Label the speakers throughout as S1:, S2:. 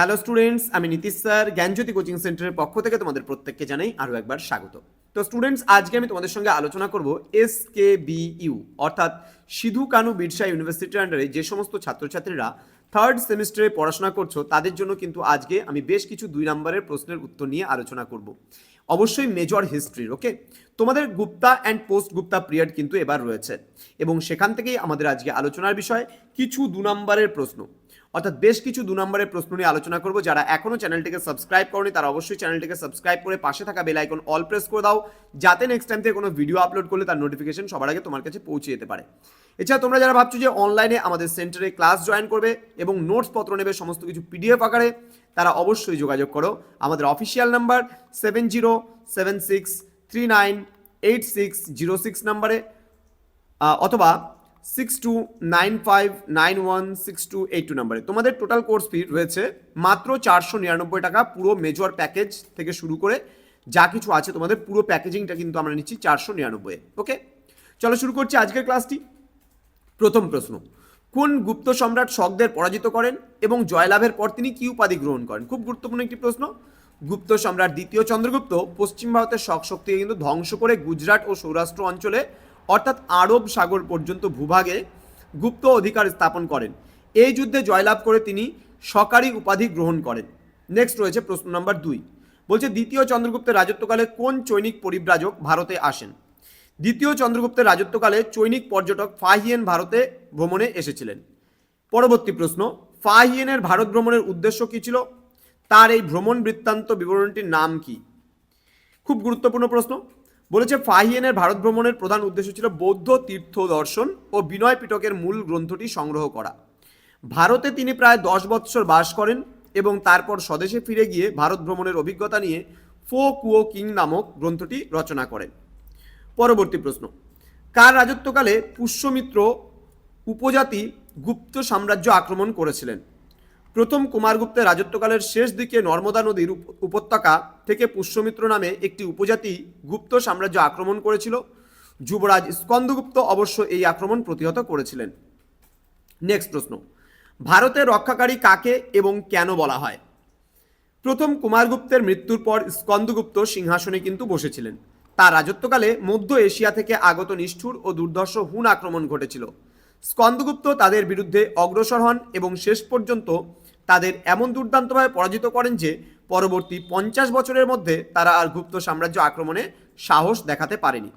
S1: Hello students আমি Nitish sir, জ্ঞানজ্যোতি coaching সেন্টারের পক্ষ থেকে তোমাদের প্রত্যেককে জানাই আরও একবার স্বাগত। তো স্টুডেন্টস আজকে আমি তোমাদের সঙ্গে আলোচনা করব এস কে বি ইউ, অর্থাৎ সিধু কানু বিরসা ইউনিভার্সিটির আন্ডারে যে সমস্ত ছাত্রছাত্রীরা থার্ড সেমিস্টারে পড়াশোনা করছ, তাদের জন্য কিন্তু আজকে আমি বেশ কিছু দুই নম্বরের প্রশ্নের উত্তর নিয়ে আলোচনা করব। অবশ্যই মেজর হিস্ট্রির ওকে তোমাদের Gupta and post Gupta period কিন্তু এবার রয়েছে। এবং সেখান থেকেই আমাদের আজকে আলোচনার বিষয়, কিছু দু নম্বরের প্রশ্ন। অর্থাৎ বেশ কিছু দু নম্বরের প্রশ্ন নিয়ে আলোচনা করব। যারা এখনও চ্যানেলটিকে সাবস্ক্রাইব করনি, তারা অবশ্যই চ্যানেলটিকে সাবস্ক্রাইব করে পাশে থাকা বেল আইকন অল প্রেস করে দাও, যাতে নেক্সট টাইম থেকে কোনো ভিডিও আপলোড করলে তার নোটিফিকেশন সবার আগে তোমার কাছে পৌঁছে যেতে পারে। এছাড়া তোমরা যারা ভাবছ যে অনলাইনে আমাদের সেন্টারে ক্লাস জয়েন করবে এবং নোটস পত্র নেবে সমস্ত কিছু পিডিএফ আকারে, তারা অবশ্যই যোগাযোগ করো। আমাদের official number seven zero seven six three nine eight six zero six নাম্বারে অথবা six two nine five nine one six two eight two নাম্বারে। তোমাদের টোটাল কোর্স ফি রয়েছে মাত্র চারশো নিরানব্বই টাকা পুরো মেজর প্যাকেজ থেকে শুরু করে যা কিছু আছে তোমাদের পুরো প্যাকেজিংটা কিন্তু আমরা নিচ্ছি চারশো নিরানব্বই ওকে চলো শুরু করছি আজকের ক্লাসটি প্রথম প্রশ্ন। কোন গুপ্ত সম্রাট শকদের পরাজিত করেন এবং জয়লাভের পর তিনি কি উপাধি গ্রহণ করেন? খুব গুরুত্বপূর্ণ একটি প্রশ্ন। গুপ্ত সম্রাট দ্বিতীয় চন্দ্রগুপ্ত পশ্চিম ভারতের শক শক্তিকে কিন্তু ধ্বংস করে গুজরাট ও সৌরাষ্ট্র অঞ্চলে অর্থাৎ আরব সাগর পর্যন্ত ভূভাগে গুপ্ত অধিকার স্থাপন করেন। এই যুদ্ধে জয়লাভ করে তিনি সকারী উপাধি গ্রহণ করেন। নেক্সট রয়েছে প্রশ্ন নম্বর দুই। বলছে, দ্বিতীয় চন্দ্রগুপ্তের রাজত্বকালে কোন চৈনিক পরিব্রাজক ভারতে আসেন? দ্বিতীয় চন্দ্রগুপ্তের রাজত্বকালে চৈনিক পর্যটক ফাহিয়েন ভারতে ভ্রমণে এসেছিলেন। পরবর্তী প্রশ্ন, ফাহিয়েনের ভারত ভ্রমণের উদ্দেশ্য কী ছিল? তার এই ভ্রমণ বৃত্তান্ত বিবরণটির নাম কি? খুব গুরুত্বপূর্ণ প্রশ্ন। বলেছে ফাহিয়েনের ভারত ভ্রমণের প্রধান উদ্দেশ্য ছিল বৌদ্ধ তীর্থ দর্শন ও বিনয় পিটকের মূল গ্রন্থটি সংগ্রহ করা। ভারতে তিনি প্রায় দশ বৎসর বাস করেন এবং তারপর স্বদেশে ফিরে গিয়ে ভারত ভ্রমণের অভিজ্ঞতা নিয়ে ফো কুয়ো কিং নামক গ্রন্থটি রচনা করেন। পরবর্তী প্রশ্ন, কার রাজত্বকালে পুষ্যমিত্র উপজাতি গুপ্ত সাম্রাজ্য আক্রমণ করেছিলেন? প্রথম কুমারগুপ্তের রাজত্বকালের শেষ দিকে নর্মদা নদীর উপ- উপত্যকা থেকে পুষ্যমিত্র নামে একটি উপজাতি গুপ্ত সাম্রাজ্য আক্রমণ করেছিল। যুবরাজ স্কন্দগুপ্ত অবশ্য এই আক্রমণ প্রতিহত করেছিলেন। নেক্সট প্রশ্ন। ভারতের রক্ষাকারী কাকে এবং কেন বলা হয়? প্রথম কুমারগুপ্তের মৃত্যুর পর স্কন্দগুপ্ত সিংহাসনে কিন্তু বসেছিলেন। তার রাজত্বকালে মধ্য এশিয়া থেকে আগত নিষ্ঠুর ও দুর্ধর্ষ হুন আক্রমণ ঘটেছিল। স্কন্দগুপ্ত তাদের বিরুদ্ধে অগ্রসর হন এবং শেষ পর্যন্ত তাদের এমন দুর্দান্তভাবে পরাজিত করেন যে পরবর্তী পঞ্চাশ বছরের মধ্যে তারা আর গুপ্ত সাম্রাজ্য আক্রমণে সাহস দেখাতে পারেনি।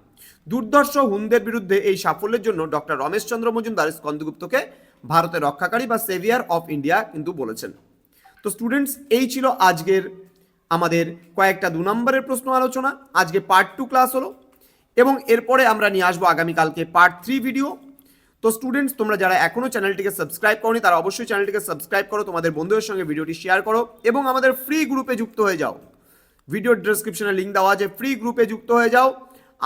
S1: দুর্ধর্ষ হুনদের বিরুদ্ধে এই সাফল্যের জন্য ডক্টর রমেশচন্দ্র মজুমদার স্কন্দগুপ্তকে ভারতের রক্ষাকারী বা সেভিয়ার অফ ইন্ডিয়া কিন্তু বলেছেন। তো স্টুডেন্টস, এই ছিল আজকের আমাদের কয়েকটা দু নম্বরের প্রশ্ন আলোচনা। আজকে পার্ট টু ক্লাস হলো এবং এরপরে আমরা নিয়ে আসব আগামীকালকে পার্ট থ্রি ভিডিও তো স্টুডেন্টস তোমরা যারা এখনও চ্যানেলটিকে সাবস্ক্রাইব করনি, তারা অবশ্যই চ্যানেলটিকে সাবস্ক্রাইব করো, তোমাদের বন্ধুদের সঙ্গে ভিডিওটি শেয়ার করো এবং আমাদের ফ্রি গ্রুপে যুক্ত হয়ে যাও। ভিডিও ডিসক্রিপশনে লিঙ্ক দেওয়া আছে ফ্রি গ্রুপে যুক্ত হয়ে যাও।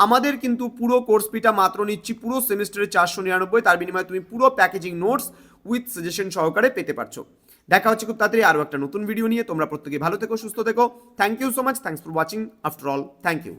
S1: আমাদের কিন্তু পুরো কোর্স ফিটা মাত্র নিচ্ছি পুরো সেমিস্টারে চারশো নিরানব্বই, তার বিনিময়ে তুমি পুরো প্যাকেজিং নোটস উইথ সাজেশন সহকারে পেতে পারছ। দেখা হচ্ছে খুব তাড়াতাড়ি আরও একটা নতুন ভিডিও নিয়ে। তোমরা প্রত্যেকে ভালো থেকো, সুস্থ থেকো। Thank you so much thanks for watching after all thank you